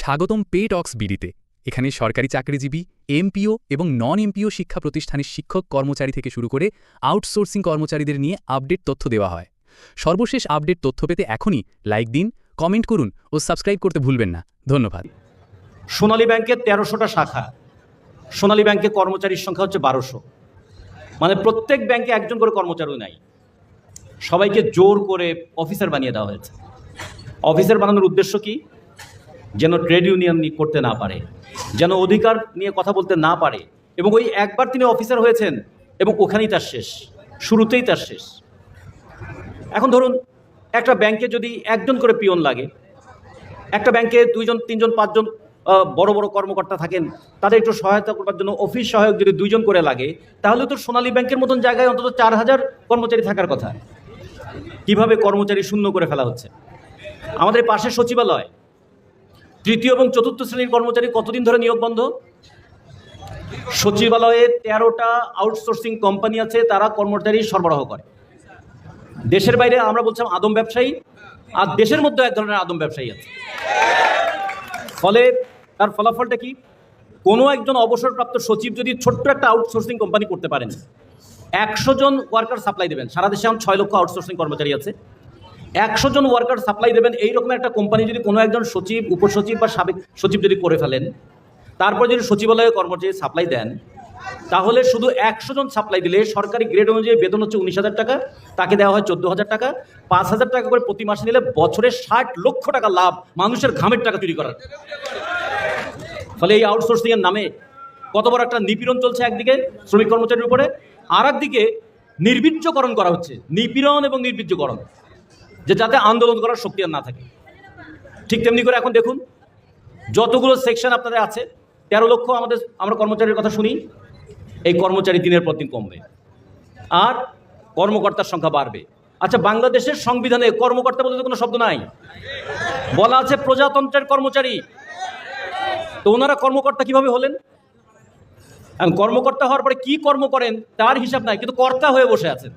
স্বাগতম পে টক্স বিডিতে। এখানে সরকারি চাকরিজীবী, এমপিও এবং নন এমপিও শিক্ষা প্রতিষ্ঠানের শিক্ষক কর্মচারী থেকে শুরু করে আউটসোর্সিং কর্মচারীদের নিয়ে আপডেট তথ্য দেওয়া হয়। সর্বশেষ আপডেট তথ্য পেতে এখনই লাইক দিন কমেন্ট করুন ও সাবস্ক্রাইব করতে ভুলবেন না। ধন্যবাদ। সোনালী ব্যাংকের তেরোশোটা শাখা। সোনালী ব্যাংকে কর্মচারীর সংখ্যা হচ্ছে বারোশো। মানে প্রত্যেক ব্যাংকে একজন করে কর্মচারী নাই। সবাইকে জোর করে অফিসার বানিয়ে দেওয়া হয়েছে। অফিসার বানানোর উদ্দেশ্য কি? যেন ট্রেড ইউনিয়ন নি- করতে না পারে, যেন অধিকার নিয়ে কথা বলতে না পারে। এবং ওই একবার তিনি অফিসার হয়েছেন এবং ওখানেই তার শেষ, শুরুতেই তার শেষ। এখন ধরুন, একটা ব্যাংকে যদি একজন করে পিয়ন লাগে, একটা ব্যাংকে দুইজন, তিনজন, পাঁচজন বড় বড় কর্মকর্তা থাকেন, তাদের একটু সহায়তা করবার জন্য অফিস সহায়ক যদি দুইজন করে লাগে, তাহলে তো সোনালী ব্যাংকের মতন জায়গায় অন্তত চার হাজার কর্মচারী থাকার কথা। কীভাবে কর্মচারী শূন্য করে ফেলা হচ্ছে? আমাদের পাশে সচিবালয় তৃতীয় এবং চতুর্থ শ্রেণির কর্মচারী কতদিন ধরে নিয়োগ বন্ধ? সচিবালয়ে তেরোটা আউটসোর্সিং কোম্পানি আছে, তারা কর্মচারী সরবরাহ করে। দেশের বাইরে আমরা বলছিলাম আদম ব্যবসায়ী, আর দেশের মধ্যে এক ধরনের আদম ব্যবসায়ী আছে। ফলে তার ফলাফলটা কি? কোনো একজন অবসরপ্রাপ্ত সচিব যদি ছোট্ট একটা আউটসোর্সিং কোম্পানি করতে পারেন, একশো জন ওয়ার্কার সাপ্লাই দেবেন, সারা দেশে এখন ছয় লক্ষ আউটসোর্সিং কর্মচারী আছে। একশো জন ওয়ার্কার সাপ্লাই দেবেন এই রকম একটা কোম্পানি যদি কোনো একজন সচিব, উপসচিব বা সাবেক সচিব যদি করে ফেলেন, তারপর যদি সচিবালয়ে কর্মচারী সাপ্লাই দেন, তাহলে শুধু একশো জন সাপ্লাই দিলে সরকারি গ্রেড অনুযায়ী বেতন হচ্ছে উনিশ হাজার টাকা, তাকে দেওয়া হয় চোদ্দ হাজার টাকা, পাঁচ হাজার টাকা করে প্রতি মাসে নিলে বছরে ষাট লক্ষ টাকা লাভ মানুষের ঘামের টাকা তৈরি করার। ফলে এই আউটসোর্সিং এর নামে কত বড় একটা নিপীড়ন চলছে একদিকে শ্রমিক কর্মচারীর উপরে আর একদিকে নির্বীর্যকরণ করা হচ্ছে, নিপীড়ন এবং নির্বীর্যকরণ যে যাতে আন্দোলন করার শক্তি আর না থাকে। ঠিক তেমনি করে এখন দেখুন, যতগুলো সেকশন আপনাদের আছে, তেরো লক্ষ আমাদের, আমরা কর্মচারীর কথা শুনি, এই কর্মচারী দিনের পর দিন কমবে। আর কর্মকর্তার সংখ্যা বাড়বে। আচ্ছা বাংলাদেশের সংবিধানে কর্মকর্তা বলতে কোনো শব্দ নাই। বলা আছে প্রজাতন্ত্রের কর্মচারী। তো ওনারা কর্মকর্তা কীভাবে হলেন? কর্মকর্তা হওয়ার পরে কি কর্ম করেন, তার হিসাব নাই, কিন্তু কর্তা হয়ে বসে আছেন।